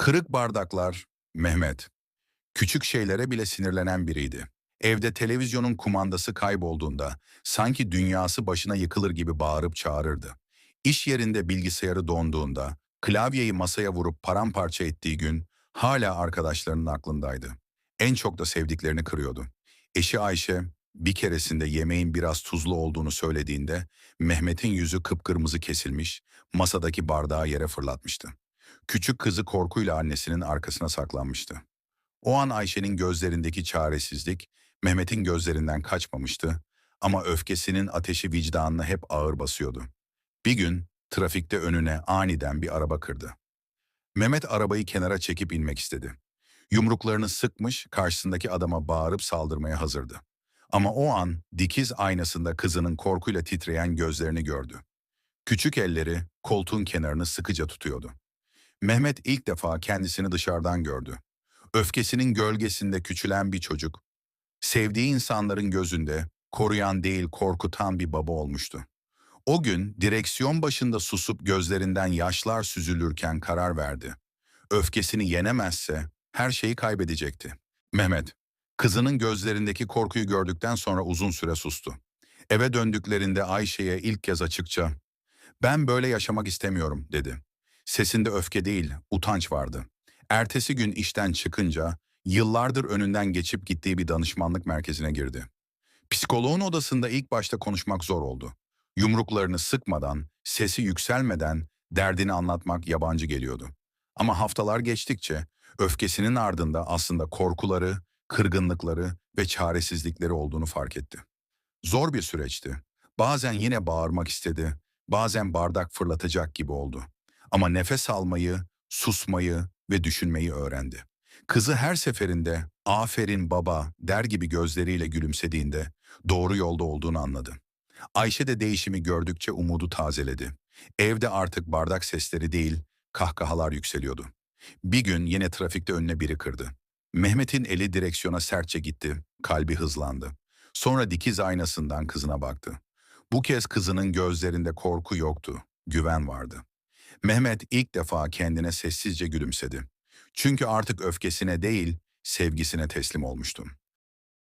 Kırık bardaklar, Mehmet. Küçük şeylere bile sinirlenen biriydi. Evde televizyonun kumandası kaybolduğunda sanki dünyası başına yıkılır gibi bağırıp çağırırdı. İş yerinde bilgisayarı donduğunda klavyeyi masaya vurup paramparça ettiği gün hala arkadaşlarının aklındaydı. En çok da sevdiklerini kırıyordu. Eşi Ayşe bir keresinde yemeğin biraz tuzlu olduğunu söylediğinde Mehmet'in yüzü kıpkırmızı kesilmiş, masadaki bardağı yere fırlatmıştı. Küçük kızı korkuyla annesinin arkasına saklanmıştı. O an Ayşe'nin gözlerindeki çaresizlik Mehmet'in gözlerinden kaçmamıştı ama öfkesinin ateşi vicdanını hep ağır basıyordu. Bir gün trafikte önüne aniden bir araba kırdı. Mehmet arabayı kenara çekip inmek istedi. Yumruklarını sıkmış karşısındaki adama bağırıp saldırmaya hazırdı. Ama o an dikiz aynasında kızının korkuyla titreyen gözlerini gördü. Küçük elleri koltuğun kenarını sıkıca tutuyordu. Mehmet ilk defa kendisini dışarıdan gördü. Öfkesinin gölgesinde küçülen bir çocuk, sevdiği insanların gözünde koruyan değil korkutan bir baba olmuştu. O gün direksiyon başında susup gözlerinden yaşlar süzülürken karar verdi. Öfkesini yenemezse her şeyi kaybedecekti. Mehmet, kızının gözlerindeki korkuyu gördükten sonra uzun süre sustu. Eve döndüklerinde Ayşe'ye ilk kez açıkça, ''Ben böyle yaşamak istemiyorum.'' dedi. Sesinde öfke değil, utanç vardı. Ertesi gün işten çıkınca yıllardır önünden geçip gittiği bir danışmanlık merkezine girdi. Psikoloğun odasında ilk başta konuşmak zor oldu. Yumruklarını sıkmadan, sesi yükselmeden derdini anlatmak yabancı geliyordu. Ama haftalar geçtikçe öfkesinin ardında aslında korkuları, kırgınlıkları ve çaresizlikleri olduğunu fark etti. Zor bir süreçti. Bazen yine bağırmak istedi, bazen bardak fırlatacak gibi oldu. Ama nefes almayı, susmayı ve düşünmeyi öğrendi. Kızı her seferinde aferin baba der gibi gözleriyle gülümsediğinde doğru yolda olduğunu anladı. Ayşe de değişimi gördükçe umudu tazeledi. Evde artık bardak sesleri değil, kahkahalar yükseliyordu. Bir gün yine trafikte önüne biri kırdı. Mehmet'in eli direksiyona sertçe gitti, kalbi hızlandı. Sonra dikiz aynasından kızına baktı. Bu kez kızının gözlerinde korku yoktu, güven vardı. Mehmet ilk defa kendine sessizce gülümsedi. Çünkü artık öfkesine değil, sevgisine teslim olmuştu.